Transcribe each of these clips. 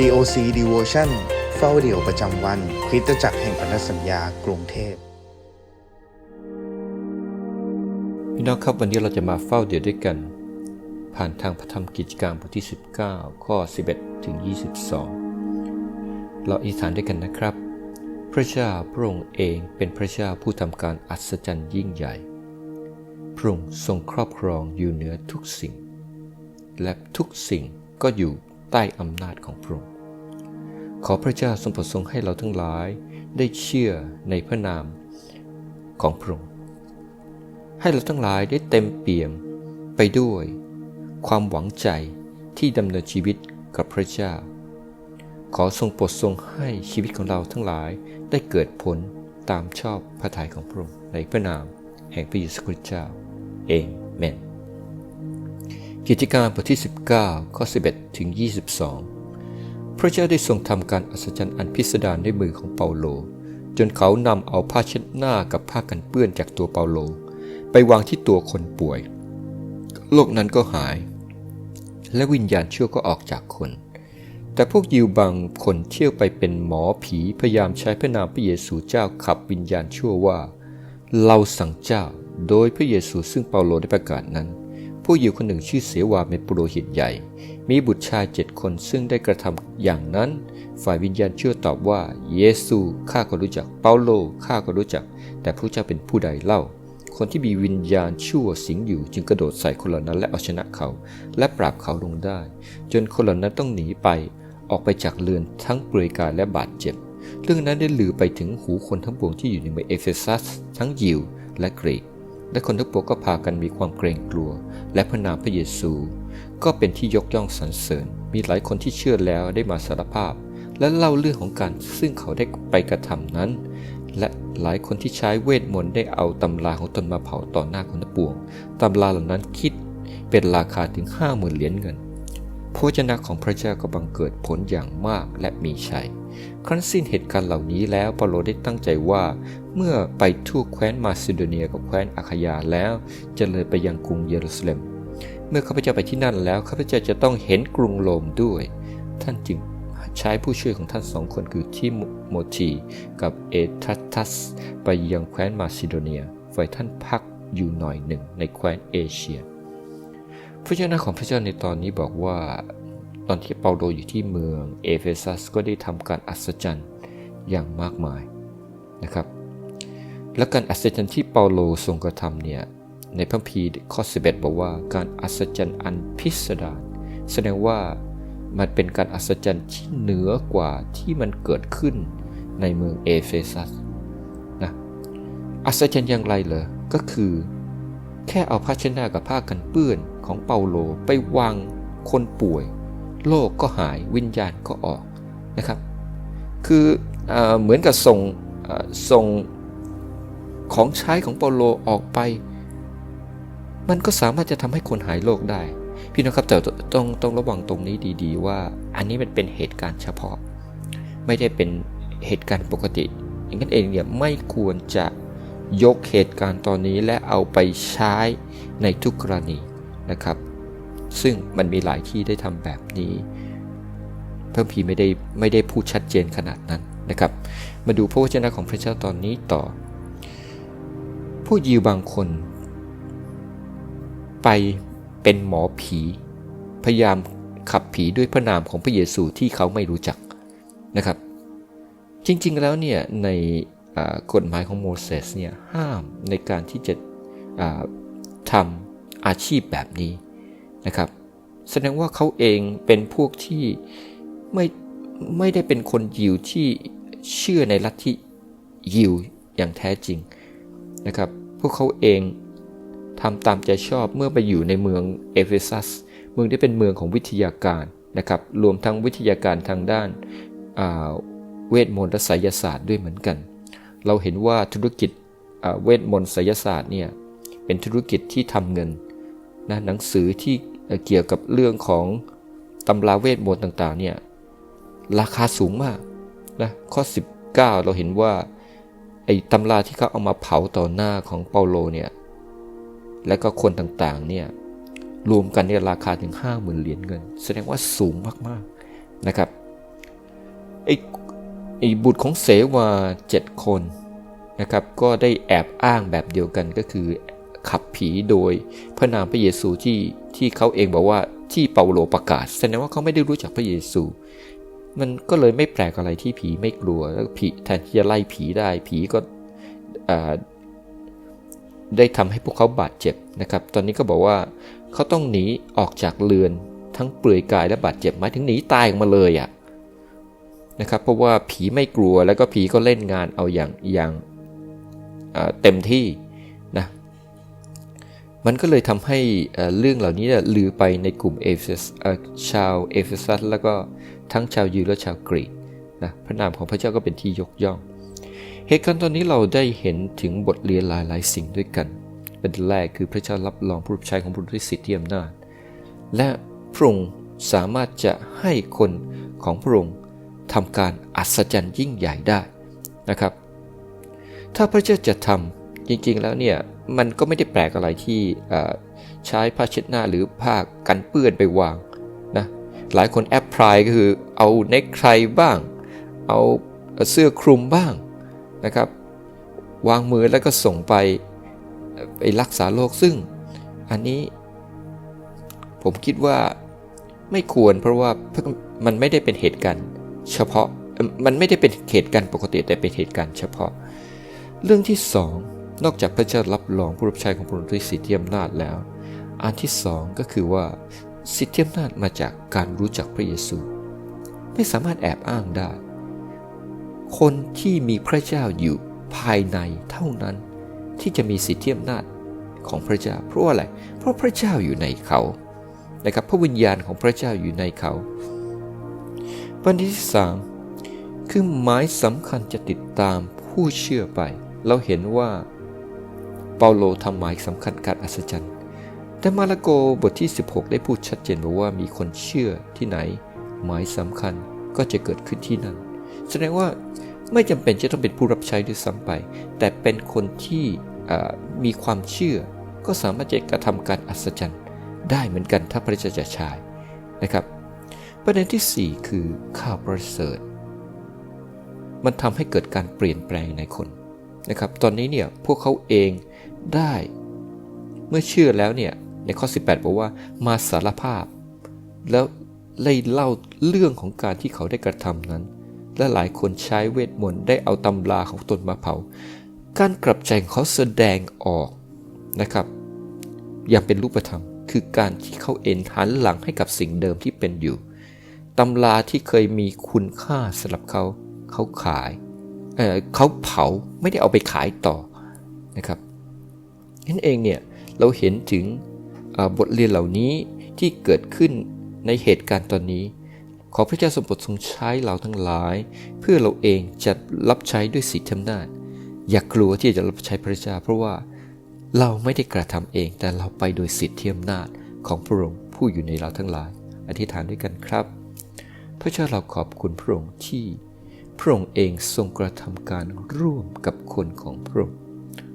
COC Devotion เฝ้าเดี่ยวประจำวัน คริสตจักรแห่งพันธสัญญากรุงเทพ พี่น้องครับวันนี้เราจะมาเฝ้าเดี่ยวด้วยกัน ผ่านทางพระธรรมกิจการบทที่ 19 ข้อ 11 ถึง 22 เราอธิษฐานด้วยกันนะครับ พระเจ้าพระองค์เองเป็นพระเจ้าผู้ทำการอัศจรรย์ยิ่งใหญ่ พระองค์ทรงครอบครองอยู่เหนือทุกสิ่ง และทุกสิ่งก็อยู่ ต้อำนาจของพระองค์ ขอพระเจ้าทรงโปรดทรงให้เราทั้งหลายได้เชื่อในพระนามของพระองค์ ให้เราทั้งหลายได้เต็มเปี่ยมไปด้วย ความหวังใจที่ดำเนินชีวิตกับพระเจ้า ขอทรงโปรดทรงให้ชีวิตของเราทั้งหลายได้เกิดผลตามชอบพระทัยของพระองค์ในพระนามแห่งพระเยซูคริสต์เจ้า เอเมน กิจการบทที่ 19 ข้อ 11 ถึง 22 พระเจ้าได้ทรงทำการอัศจรรย์อันพิสดารด้วยมือของเปาโล จนเขานำเอาผ้าเช็ดหน้ากับผ้ากันเปื้อนจากตัวเปาโล ไปวางที่ตัวคนป่วย โรคนั้นก็หาย และวิญญาณชั่วก็ออกจากคน แต่พวกยิวบางคนเที่ยวไปเป็นหมอผีพยายามใช้พระนามพระเยซูเจ้าขับวิญญาณชั่วว่า เราสั่งเจ้า โดยพระเยซูซึ่งเปาโลได้ประกาศนั้น ผู้ยิวคนหนึ่งชื่อเสวาเป็นปุโรหิตใหญ่ มีบุตรชายเจ็ดคนซึ่งได้กระทำอย่างนั้น ฝ่ายวิญญาณเชั่วตอบว่า เยซูข้าก็รู้จักเปาโลข้าก็รู้จัก แต่พระเจ้าเป็นผู้ใดเล่า คนที่มีวิญญาณชั่วสิงอยู่จึงกระโดดใส่คนเหล่านั้นและเอาชนะเขา และปราบเขาลงได้ จนคนเหล่านั้นต้องหนีไปออกไปจากเรือนทั้งเปลือยกายและบาดเจ็บ เรื่องนั้นได้ลือไปถึงหูคนทั้งปวงที่อยู่ในเมืองเอเฟซัสทั้งยิวและกรีก และคนทั้งปวงก็พากันมีความเกรงกลัว และพระนามพระเยซู ก็เป็นที่ยกย่องสรรเสริญ มีหลายคนที่เชื่อแล้วได้มาสารภาพ และเล่าเรื่องของการซึ่งเขาได้ไปกระทำนั้น และหลายคนที่ใช้เวทมนต์ได้เอาตำราของตนมาเผาต่อหน้าคนทั้งปวงตำราเหล่านั้นคิดเป็นราคาถึงห้าหมื่นเหรียญเงิน พระวจนะของพระเจ้าก็บังเกิดผลอย่างมากและมีชัย ครั้นสิ้นเหตุการณ์เหล่านี้แล้วเปาโลได้ตั้งใจว่า เมื่อไปทั่วแคว้นมาซิโดเนียกับแคว้นอาคายาแล้วจะเลยไปยังกรุงเยรูซาเล็ม เมื่อข้าพเจ้าไปที่นั่นแล้วข้าพเจ้าจะต้องเห็นกรุงโรมด้วย ท่านจึงใช้ผู้ช่วยของท่านสองคนคือทิโมธีกับเอทัสทัส ไปยังแคว้นมาซิโดเนียฝ่ายท่านพักอยู่หน่อยหนึ่งในแคว้นเอเชีย พระเจ้าหน้าของพระเจ้าในตอนนี้บอกว่า ตอนที่เปาโลอยู่ที่เมืองเอเฟซัสก็ได้ทำการอัศจรรย์อย่างมากมายนะครับ และการอัศจรรย์ที่เปาโลทรงกระทำเนี่ยในพระคัมภีข้อ 11 บอกว่าการอัศจรรย์อันพิสดารแสดงว่ามันเป็นการอัศจรรย์ที่เหนือกว่าที่มันเกิดขึ้นในเมืองเอเฟซัสนะอัศจรรย์อย่างไรเหรอก็คือ แค่เอาผ้าเช็ดหน้ากับผ้ากันเปื้อนของเปาโลไปวางคนป่วย โรคกก็หายวิญญาณก็ออกนะครับ คือเอเหมือนกับส่งส่งของใช้ของเปาโลออกไป มันก็สามารถจะทำให้คนหายโรคได้ พี่น้องครับแต่ต้องต้องระวังตรงนี้ดี ๆ ว่าอันนี้มันเป็นเหตุการณ์เฉพาะ ไม่ได้เป็นเหตุการณ์ปกติ อย่างนั้นเองเนี่ยไม่ควรจะ ยกเหตุการณ์ตอนนี้และเอาไปใช้ในทุกกรณีนะครับ ซึ่งมันมีหลายที่ได้ทำแบบนี้เพิ่มพีไม่ได้ไม่ได้พูดชัดเจนขนาดนั้นนะครับ มาดูพระวจนะของพระเจ้าตอนนี้ต่อ ผู้ยิวบางคน ไปเป็นหมอผี พยายามขับผีด้วยพระนามของพระเยซูที่เขาไม่รู้จักนะครับ จริงๆแล้วเนี่ยใน กฎหมายของโมเสสเนี่ยห้ามในการที่จะทำอาชีพแบบนี้นะครับ แสดงว่าเขาเองเป็นพวกที่ไม่ไม่ได้เป็นคนยิวที่เชื่อในลัทธิยิวอย่างแท้จริงนะครับ พวกเขาเองทำตามใจชอบเมื่อไปอยู่ในเมืองเอเฟซัส เมืองที่เป็นเมืองของวิทยาการนะครับ รวมทั้งวิทยาการทางด้านเวทมนต์และไสยศาสตร์ด้วยเหมือนกัน เราเห็นว่าธุรกิจเวทมนต์ไสยศาสตร์เนี่ยเป็นธุรกิจที่ทำเงินนะหนังสือที่เกี่ยวกับเรื่องของตำราเวทมนต์ต่างๆเนี่ยราคาสูงมากนะข้อ 19 เราเห็นว่าไอ้ตำราที่เขาเอามาเผาต่อหน้าของเปาโลเนี่ยและก็คนต่างๆเนี่ยรวมกันเนี่ยราคาถึง 50,000 เหรียญเงิน แสดงว่าสูงมากๆนะครับไอ้ อ้บุตรของเสวาเจ็ดคนนะครับ ก็ได้แอบอ้างแบบเดียวกันก็คือขับผีโดยพระนามพระเยซูที่ที่เขาเองบอกว่าที่เปาโลประกาศแสดงว่าเขาไม่ได้รู้จักพระเยซู มันก็เลยไม่แปลกอะไรที่ผีไม่กลัวแล้วผีแทนที่จะไล่ผีได้ผีก็ได้ทำให้พวกเขาบาดเจ็บนะครับ ตอนนี้ก็บอกว่าเขาต้องหนีออกจากเรือนทั้งเปลือยกายและบาดเจ็บหมายถึงหนีตายออกมาเลยอะ่ะ นะครับ เพราะว่าผีไม่กลัวแล้วก็ผีก็เล่นงานเอาอย่างอย่างเต็มที่นะมันก็เลยทำให้เรื่องเหล่านี้ลือไปในกลุ่มเอเฟซัสชาวเอเฟซัสแล้วก็ทั้งชาวยิวและชาวกรีกนะพระนามของพระเจ้าก็เป็นที่ยกย่อง เหตุการณ์ตอนนี้เราได้เห็นถึงบทเรียนหลาย ๆ สิ่งด้วยกัน เป็นแรกคือพระเจ้ารับรองผู้รับใช้ของพระองค์ด้วยสิทธิอำนาจ และพระองค์สามารถจะให้คนของพระองค์ ทำการอัศจรรย์ยิ่งใหญ่ได้นะครับ ถ้าพระเจ้าจะทำจริงๆแล้วเนี่ยมันก็ไม่ได้แปลกอะไรที่ใช้ผ้าเช็ดหน้าหรือผ้ากันเปื้อนไปวางนะหลายคนแอปพลายก็คือเอาเนคไทบ้าง เอาเสื้อคลุมบ้างนะครับวางมือแล้วก็ส่งไปไปรักษาโรคซึ่งอันนี้ผมคิดว่าไม่ควรเพราะว่ามันไม่ได้เป็นเหตุการณ์ เฉพาะมันไม่ได้เป็นเหตุการณ์ปกติแต่เป็นเหตุการณ์เฉพาะ เรื่องที่สองนอกจากพระเจ้ารับรองผู้รับใช้ของพระองค์ด้วยสิทธิอำนาจแล้ว อันที่สองก็คือว่าสิทธิอำนาจมาจากการรู้จักพระเยซู ไม่สามารถแอบอ้างได้ คนที่มีพระเจ้าอยู่ภายในเท่านั้น ที่จะมีสิทธิอำนาจของพระเจ้า เพราะว่าอะไร เพราะพระเจ้าอยู่ในเขานะครับพระวิญญาณของพระเจ้าอยู่ในเขา ประเด็นที่สามคือหมายสำคัญจะติดตามผู้เชื่อไป เราเห็นว่า เปาโลทำหมายสำคัญการอัศจรรย์ แต่มาระโกบทที่ 16 ได้พูดชัดเจนบอกว่ามีคนเชื่อที่ไหน หมายสำคัญก็จะเกิดขึ้นที่นั่น แสดงว่าไม่จำเป็นจะต้องเป็นผู้รับใช้ด้วยซ้ำไป แต่เป็นคนที่มีความเชื่อ ก็สามารถจะกระทำการอัศจรรย์ ได้เหมือนกันถ้าพระเจ้าจะใช้นะครับ ประเด็นที่ 4 คือข่าวประเสริฐ มันทำให้เกิดการเปลี่ยนแปลงในคนนะครับ ตอนนี้เนี่ยพวกเขาเองได้ เมื่อเชื่อแล้วเนี่ยในข้อ 18 บอกว่ามาสารภาพ แล้วเลยเล่าเรื่องของการที่เขาได้กระทำนั้น และหลายคนใช้เวทมนต์ได้เอาตำราของตนมาเผา การกลับใจของเขาแสดงออกนะครับ อย่างเป็นรูปธรรม คือการที่เขาเอ็นหันหลังให้กับสิ่งเดิมที่เป็นอยู่ ตำราที่เคยมีคุณค่าสำหรับเขา เขาขายเเขาเผาไม่ได้เอาไปขายต่อนะครับนั่นเองเนี่ยเราเห็นถึงบทเรียนเหล่านี้ที่เกิดขึ้นในเหตุการณ์ตอนนี้ ขอพระเจ้าทรงโปรดทรงใช้เราทั้งหลาย เพื่อเราเองจะรับใช้ด้วยสิทธิอำนาจอย่ากลัวที่จะรับใช้พระเจ้าเพราะว่าเราไม่ได้กระทำเองแต่เราไปโดยสิทธิอำนาจของพระองค์ผู้อยู่ในเราทั้งหลาย อธิษฐานด้วยกันครับ พระเจ้าเราขอบคุณพระองค์ที่ พระองค์เองทรงกระทำการร่วมกับคนของพระองค์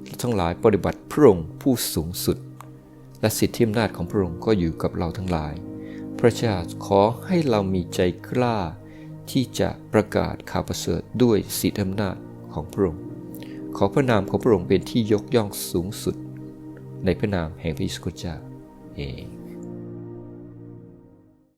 เราทั้งหลายปฏิบัติพระองค์ผู้สูงสุด และสิทธิอำนาจของพระองค์ก็อยู่กับเราทั้งหลาย พระเจ้าขอให้เรามีใจกล้า ที่จะประกาศข่าวประเสริฐด้วยสิทธิอำนาจของพระองค์ ขอพระนามของพระองค์เป็นที่ยกย่องสูงสุด ในพระนามแห่งพระเยซูคริสต์เจ้าเอเมน